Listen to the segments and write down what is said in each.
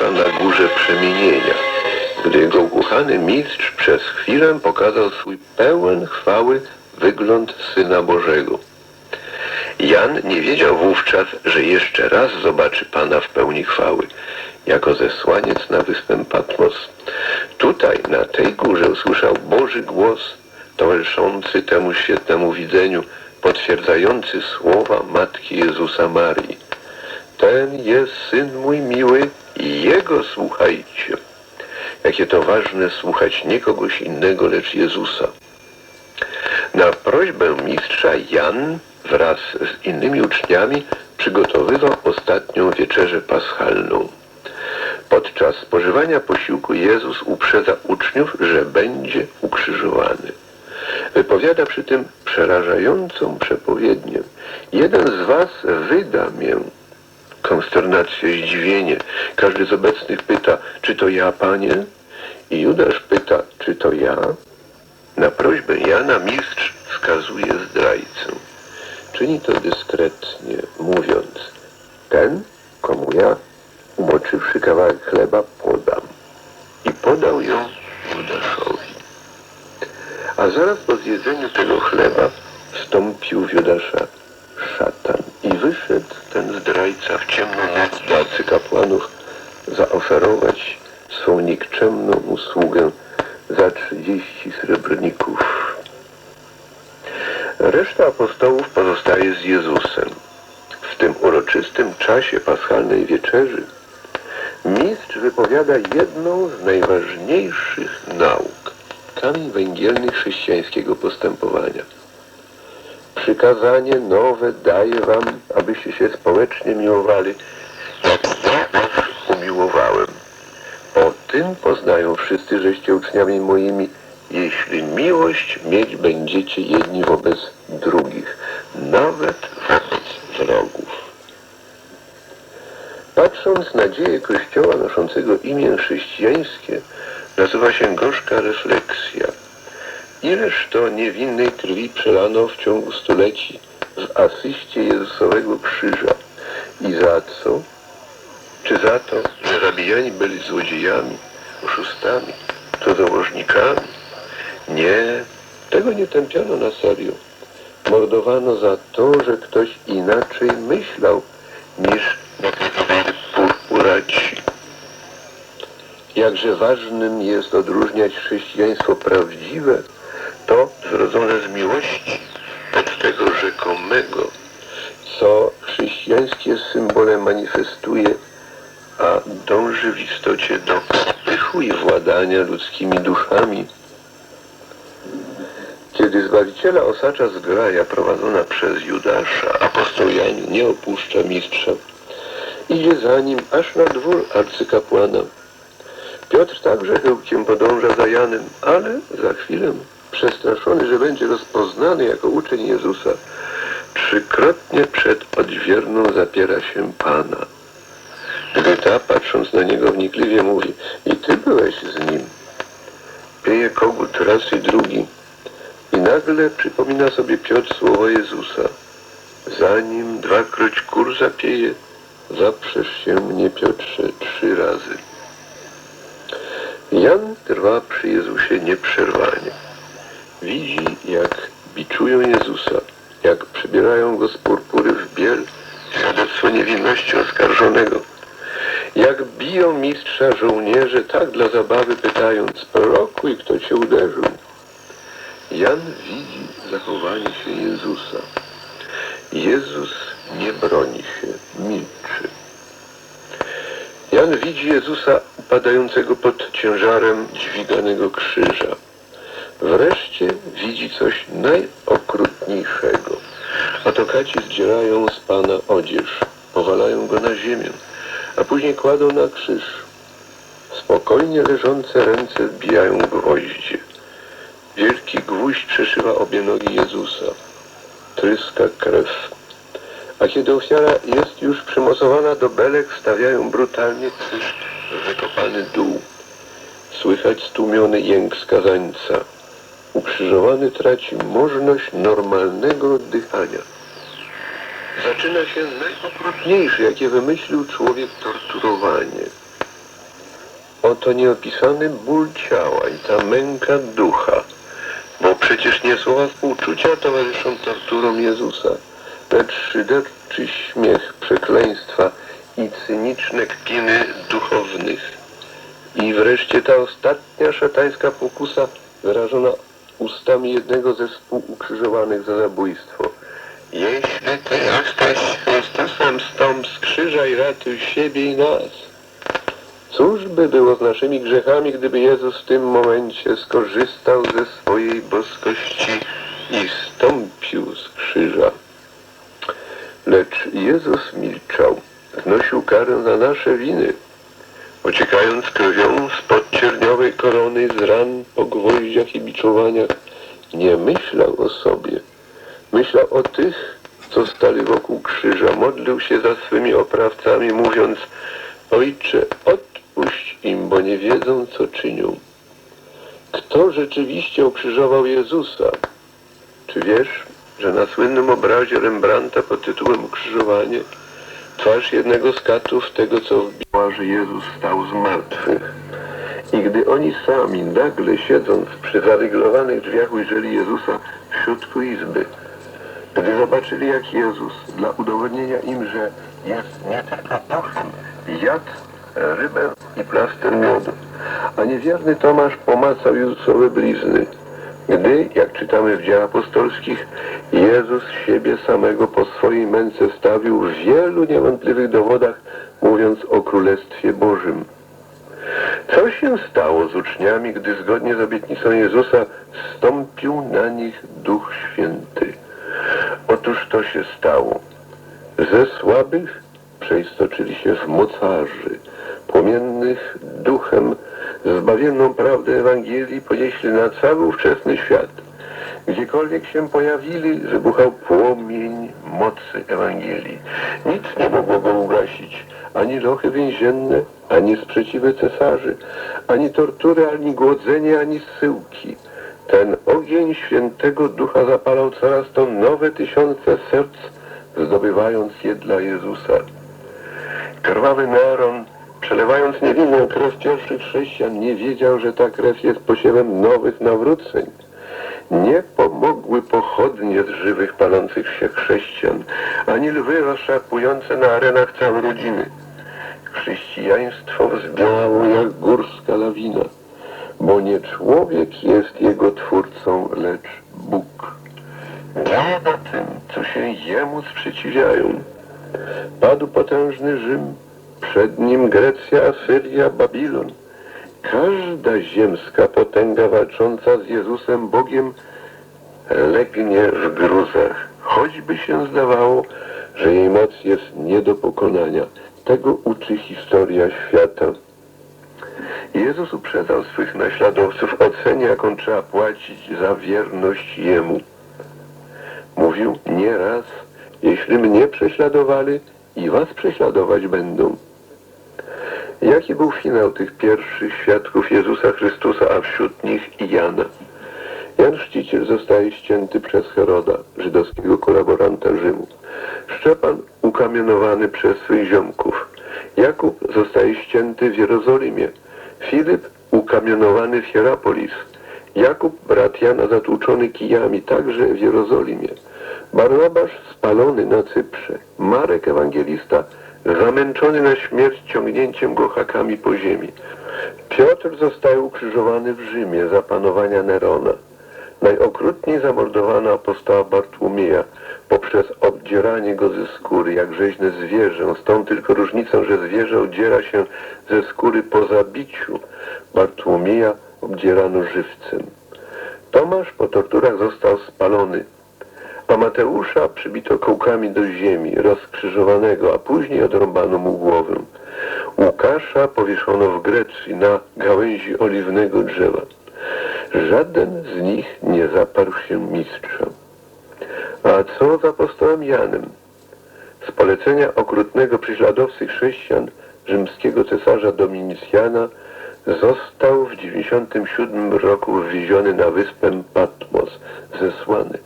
Na górze przemienienia, gdy jego ukochany mistrz przez chwilę pokazał swój pełen chwały wygląd Syna Bożego. Jan nie wiedział wówczas, że jeszcze raz zobaczy Pana w pełni chwały, jako zesłaniec na wyspę Patmos. Tutaj, na tej górze, usłyszał Boży głos, towarzyszący temu świetnemu widzeniu, potwierdzający słowa Matki Jezusa Marii. Ten jest Syn mój miły i Jego słuchajcie. Jakie to ważne słuchać nie kogoś innego, lecz Jezusa. Na prośbę mistrza Jan wraz z innymi uczniami przygotowywał ostatnią wieczerzę paschalną. Podczas spożywania posiłku Jezus uprzedza uczniów, że będzie ukrzyżowany. Wypowiada przy tym przerażającą przepowiednię. Jeden z was wyda mię. Konsternacja, zdziwienie. Każdy z obecnych pyta, czy to ja, panie? I Judasz pyta, czy to ja? Na prośbę Jana mistrz wskazuje zdrajcę. Czyni to dyskretnie, mówiąc, ten, komu ja, umoczywszy kawałek chleba, podam. I podał ją Judaszowi. A zaraz po zjedzeniu tego chleba wstąpił w Judasza szatan wyszedł ten zdrajca w ciemną noc do arcykapłanów zaoferować swą nikczemną usługę za 30 srebrników. Reszta apostołów pozostaje z Jezusem. W tym uroczystym czasie paschalnej wieczerzy mistrz wypowiada jedną z najważniejszych nauk, kamień węgielny chrześcijańskiego postępowania. Przykazanie nowe daję wam, abyście się społecznie miłowali, jak ja was umiłowałem. O tym poznają wszyscy, żeście uczniami moimi, jeśli miłość mieć będziecie jedni wobec drugich, nawet wobec wrogów. Patrząc na dzieje Kościoła noszącego imię chrześcijańskie, nasuwa się gorzka refleksja. Ileż to niewinnej krwi przelano w ciągu stuleci w asyście Jezusowego krzyża. I za co? Czy za to, że zabijani byli złodziejami, oszustami, cudzołożnikami? Nie, tego nie tępiono na serio. Mordowano za to, że ktoś inaczej myślał niż purpuraci. Jakże ważnym jest odróżniać chrześcijaństwo prawdziwe, zrodzone z miłości, od tego rzekomego, co chrześcijańskie symbole manifestuje, a dąży w istocie do pychu i władania ludzkimi duchami. Kiedy Zbawiciela osacza zgraja prowadzona przez Judasza, apostoł Jan nie opuszcza mistrza. Idzie za nim aż na dwór arcykapłana. Piotr także chyłkiem podąża za Janem, ale za chwilę, przestraszony, że będzie rozpoznany jako uczeń Jezusa, trzykrotnie przed odźwierną zapiera się Pana. Gdy ta, patrząc na niego wnikliwie, mówi i ty byłeś z nim. Pieje kogut raz i drugi. I nagle przypomina sobie Piotr słowa Jezusa. Zanim dwakroć kur zapieje, zaprzesz się mnie, Piotrze, trzy razy. Jan trwa przy Jezusie nieprzerwanie. Widzi, jak biczują Jezusa, jak przybierają go z purpury w biel, świadectwo niewinności oskarżonego. Jak biją mistrza żołnierze, tak dla zabawy pytając, prorokuj, kto cię uderzył. Jan widzi zachowanie się Jezusa. Jezus nie broni się, milczy. Jan widzi Jezusa upadającego pod ciężarem dźwiganego krzyża. Wreszcie widzi coś najokrutniejszego. Otokaci zdzierają z Pana odzież, powalają Go na ziemię, a później kładą na krzyż. Spokojnie leżące ręce wbijają gwoździe. Wielki gwóźdź przeszywa obie nogi Jezusa. Tryska krew. A kiedy ofiara jest już przymocowana do belek, stawiają brutalnie krzyż wykopany dół. Słychać stłumiony jęk skazańca. Ukrzyżowany traci możność normalnego oddychania. Zaczyna się najokrutniejsze, jakie wymyślił człowiek torturowanie. oto nieopisany ból ciała i ta męka ducha, bo przecież nie słowa współczucia towarzyszą torturom Jezusa, lecz szyderczy śmiech przekleństwa i cyniczne kpiny duchownych. I wreszcie ta ostatnia szatańska pokusa wyrażona ustami jednego ze współukrzyżowanych za zabójstwo. Jeśli Ty jesteś Chrystusem, stąp z krzyża i ratuj siebie i nas. Cóż by było z naszymi grzechami, gdyby Jezus w tym momencie skorzystał ze swojej boskości i stąpił z krzyża? Lecz Jezus milczał, znosił karę za nasze winy, ociekając krwią spod cierniowej korony z ran po gwoździach i biczowaniach, nie myślał o sobie. Myślał o tych, co stali wokół krzyża, modlił się za swymi oprawcami, mówiąc Ojcze, odpuść im, bo nie wiedzą, co czynią. Kto rzeczywiście ukrzyżował Jezusa? Czy wiesz, że na słynnym obrazie Rembrandta pod tytułem Ukrzyżowanie twarz jednego z katów tego, co wbiła, że Jezus stał z martwych. I gdy oni sami, nagle siedząc przy zaryglowanych drzwiach, ujrzeli Jezusa w środku izby, gdy zobaczyli, jak Jezus, dla udowodnienia im, że jest nie tylko duchem, jadł rybę i plaster miodu, a niewierny Tomasz pomacał Jezusowe blizny, gdy, jak czytamy w dziejach apostolskich, Jezus siebie samego po swojej męce stawił w wielu niewątpliwych dowodach, mówiąc o Królestwie Bożym. Co się stało z uczniami, gdy zgodnie z obietnicą Jezusa stąpił na nich Duch Święty? Otóż to się stało. Ze słabych przeistoczyli się w mocarzy, płomiennych duchem, zbawienną prawdę Ewangelii ponieśli na cały ówczesny świat. Gdziekolwiek się pojawili, wybuchał płomień mocy Ewangelii. Nic nie mogło go ugasić, ani lochy więzienne, ani sprzeciwy cesarzy, ani tortury, ani głodzenie, ani zsyłki. Ten ogień świętego ducha zapalał coraz to nowe tysiące serc, zdobywając je dla Jezusa. Krwawy Neron, przelewając niewinną krew pierwszych chrześcijan, nie wiedział, że ta krew jest posiewem nowych nawróceń. Nie pomogły pochodnie z żywych, palących się chrześcijan, ani lwy rozszapujące na arenach całe rodziny. Chrześcijaństwo wzbiało jak górska lawina, bo nie człowiek jest jego twórcą, lecz Bóg. Na tym, co się jemu sprzeciwiają. Padł potężny Rzym, przed nim Grecja, Asyria, Babilon. Każda ziemska potęga walcząca z Jezusem Bogiem legnie w gruzach, choćby się zdawało, że jej moc jest nie do pokonania. Tego uczy historia świata. Jezus uprzedzał swych naśladowców o cenie, jaką trzeba płacić za wierność Jemu. Mówił nieraz, jeśli mnie prześladowali, i was prześladować będą. Jaki był finał tych pierwszych świadków Jezusa Chrystusa, a wśród nich i Jana? Jan Chrzciciel zostaje ścięty przez Heroda, żydowskiego kolaboranta Rzymu. Szczepan ukamienowany przez swych ziomków. Jakub zostaje ścięty w Jerozolimie. Filip ukamienowany w Hierapolis. Jakub, brat Jana, zatłuczony kijami, także w Jerozolimie. Barnabasz spalony na Cyprze. Marek Ewangelista zamęczony na śmierć ciągnięciem go hakami po ziemi. Piotr zostaje ukrzyżowany w Rzymie za panowania Nerona. Najokrutniej zamordowano apostoła Bartłomieja poprzez obdzieranie go ze skóry, jak rzeźne zwierzę, z tą tylko różnicą, że zwierzę odziera się ze skóry po zabiciu. Bartłomieja obdzierano żywcem. Tomasz po torturach został spalony, a Mateusza przybito kołkami do ziemi, rozkrzyżowanego, a później odrąbano mu głowę. Łukasza powieszono w Grecji na gałęzi oliwnego drzewa. Żaden z nich nie zaparł się mistrza. A co z apostołem Janem? Z polecenia okrutnego prześladowcy chrześcijan rzymskiego cesarza Dominicjana został w 97 roku wywieziony na wyspę Patmos, zesłany,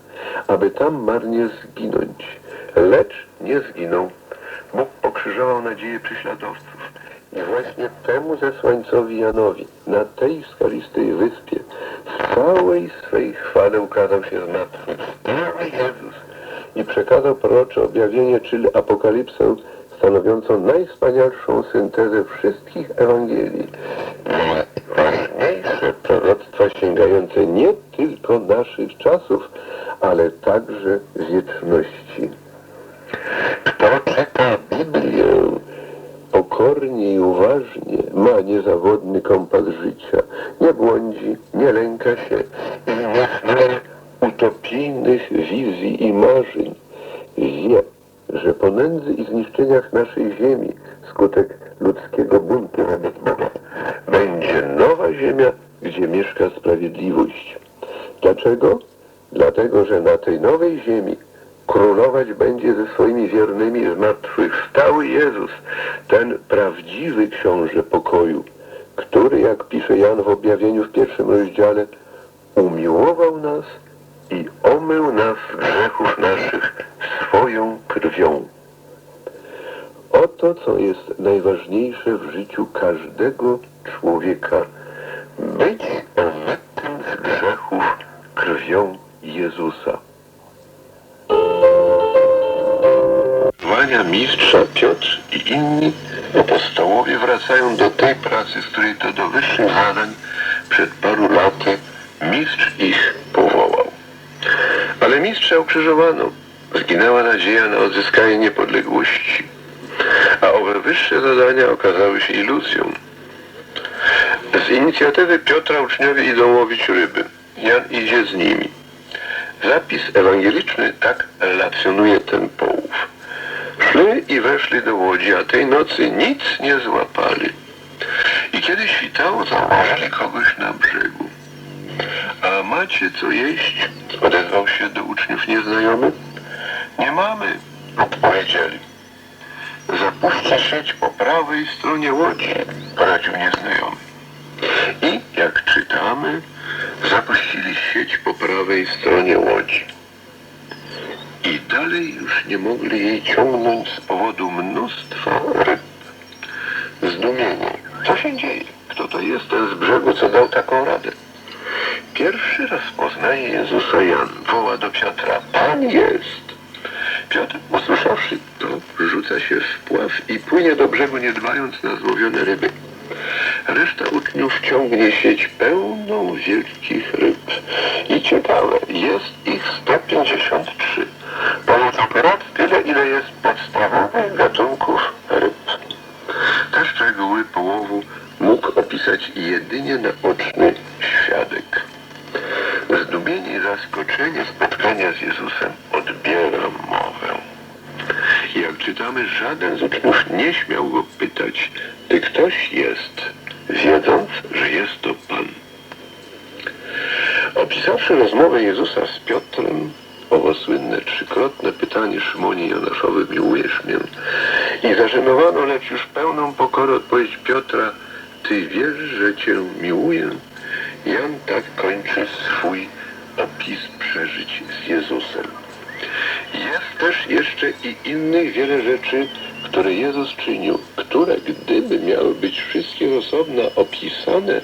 aby tam marnie zginąć. Lecz nie zginął. Bóg pokrzyżował nadzieję prześladowców. I właśnie temu zesłańcowi Janowi na tej skalistej wyspie w całej swej chwale ukazał się zmartwychwstały Jezus i przekazał prorocze objawienie, czyli apokalipsę stanowiącą najwspanialszą syntezę wszystkich Ewangelii. Najważniejsze proroctwa sięgające nie tylko naszych czasów, ale także wieczności. Kto czyta Biblię pokornie i uważnie, ma niezawodny kompas życia, nie błądzi, nie lęka się i nie snuje utopijnych wizji i marzeń. Wie, że po nędzy i zniszczeniach naszej ziemi, skutek ludzkiego buntu wobec Boga, będzie nowa ziemia, gdzie mieszka sprawiedliwość. Dlaczego? Dlatego, że na tej nowej ziemi królować będzie ze swoimi wiernymi zmartwychwstały Jezus, ten prawdziwy książę pokoju, który, jak pisze Jan w objawieniu w pierwszym rozdziale, umiłował nas i omył nas z grzechów naszych swoją krwią. Oto, co jest najważniejsze w życiu każdego człowieka. Być omytym z grzechów krwią Jezusa. Wania mistrza Piotr i inni apostołowie wracają do tej pracy, z której to do wyższych zadań przed paru laty mistrz ich powołał. Ale mistrza ukrzyżowano. Zginęła nadzieja na odzyskanie niepodległości. A owe wyższe zadania okazały się iluzją. Z inicjatywy Piotra uczniowie idą łowić ryby. Jan idzie z nimi. Zapis ewangeliczny tak relacjonuje ten połów. Szli i weszli do łodzi, a tej nocy nic nie złapali. I kiedy świtało, zauważyli kogoś na brzegu. A macie co jeść? Odezwał się do uczniów nieznajomy. Nie mamy, odpowiedzieli. Zapuśćcie sieć po prawej stronie łodzi, poradził nieznajomy. I, jak czytamy, zapuścili sieć prawej stronie łodzi. I dalej już nie mogli jej ciągnąć z powodu mnóstwa ryb. Zdumienie. Co się dzieje? Kto to jest ten z brzegu, co dał taką radę? Pierwszy raz poznaje Jezusa Jan. Woła do Piotra. Pan jest. Piotr, usłyszawszy to, rzuca się w pław i płynie do brzegu, nie dbając na złowione ryby. Reszta uczniów ciągnie sieć pełną wielkich ryb. I ciekawe, jest ich 153. Ponad akurat tyle, ile jest podstawowych gatunków ryb. Te szczegóły połowu mógł opisać jedynie naoczny pytanie Szymonie Jonaszowy, miłujesz mnie? I zażenowano, lecz już pełną pokory odpowiedź Piotra, ty wiesz, że cię miłuję? Jan tak kończy swój opis przeżyć z Jezusem. Jest też jeszcze i innych wiele rzeczy, które Jezus czynił, które gdyby miały być wszystkie osobno opisane,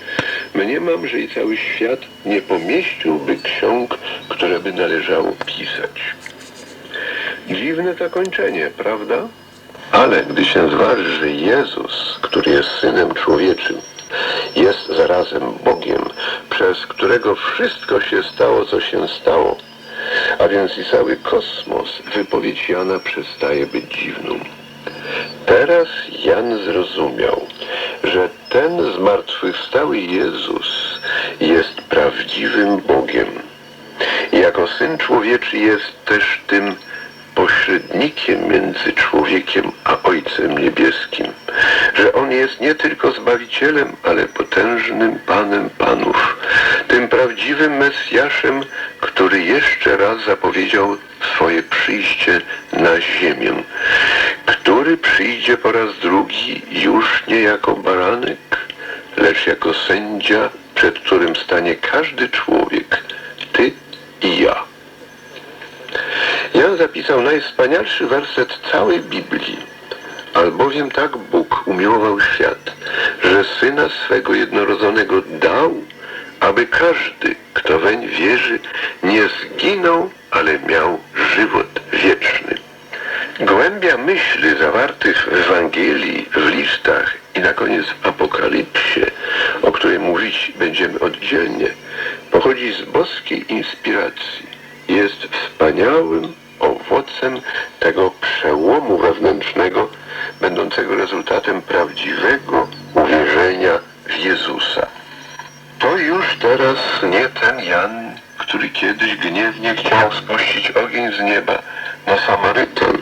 mniemam, że i cały świat nie pomieściłby ksiąg, które by należało pisać. Dziwne zakończenie, prawda? Ale gdy się zważy, że Jezus, który jest Synem Człowieczym, jest zarazem Bogiem, przez którego wszystko się stało, co się stało, a więc i cały kosmos, wypowiedź Jana przestaje być dziwną. Teraz Jan zrozumiał, że ten zmartwychwstały Jezus jest prawdziwym Bogiem. Jako Syn Człowieczy jest też tym pośrednikiem między człowiekiem a Ojcem Niebieskim, że On jest nie tylko Zbawicielem, ale potężnym Panem Panów, tym prawdziwym Mesjaszem, który jeszcze raz zapowiedział swoje przyjście na ziemię, który przyjdzie po raz drugi już nie jako baranek, lecz jako sędzia, przed którym stanie każdy człowiek, ty i ja. Jan zapisał najwspanialszy werset całej Biblii, Albowiem tak Bóg umiłował świat, że Syna swego jednorodzonego dał, aby każdy, kto weń wierzy, nie zginął, ale miał żywot wieczny. Głębia myśli zawartych w Ewangelii, w listach i na koniec w Apokalipsie, o której mówić będziemy oddzielnie, pochodzi z boskiej inspiracji. Jest wspaniałym owocem tego przełomu wewnętrznego, będącego rezultatem prawdziwego uwierzenia w Jezusa. To już teraz nie ten Jan, który kiedyś gniewnie chciał spuścić ogień z nieba na Samarytan,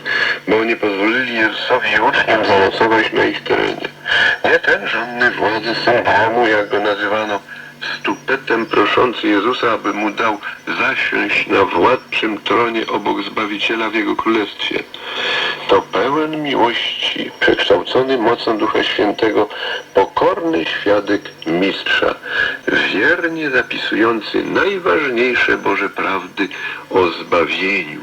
bo nie pozwolili Jezusowi i uczniom zamocować na ich terenie. Nie ten żonny władzy symbolu, jak go nazywano, stupetem proszący Jezusa, aby mu dał zasiąść na władczym tronie obok Zbawiciela w Jego Królestwie. To pełen miłości, przekształcony mocą Ducha Świętego, pokorny świadek mistrza, wiernie zapisujący najważniejsze Boże prawdy o zbawieniu.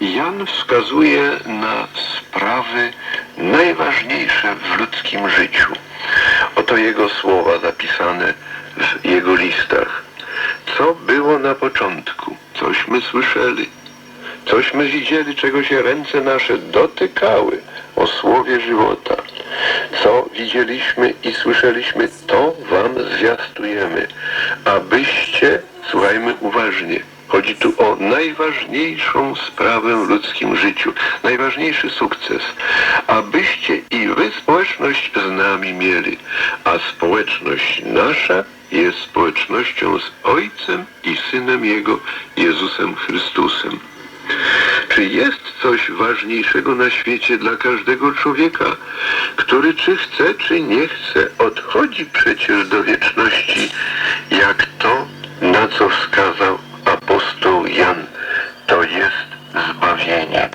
Jan wskazuje na sprawy najważniejsze w ludzkim życiu. Oto jego słowa zapisane w jego listach. Co było na początku? Cośmy słyszeli. Cośmy widzieli, czego się ręce nasze dotykały o słowie żywota. Co widzieliśmy i słyszeliśmy, to wam zwiastujemy, abyście, słuchajmy uważnie, chodzi tu o najważniejszą sprawę w ludzkim życiu, najważniejszy sukces, abyście i wy społeczność z nami mieli, a społeczność nasza jest społecznością z Ojcem i Synem Jego, Jezusem Chrystusem. Czy jest coś ważniejszego na świecie dla każdego człowieka, który czy chce, czy nie chce, odchodzi przecież do wieczności, jak to, na co wskazał apostoł Jan, to jest zbawienie.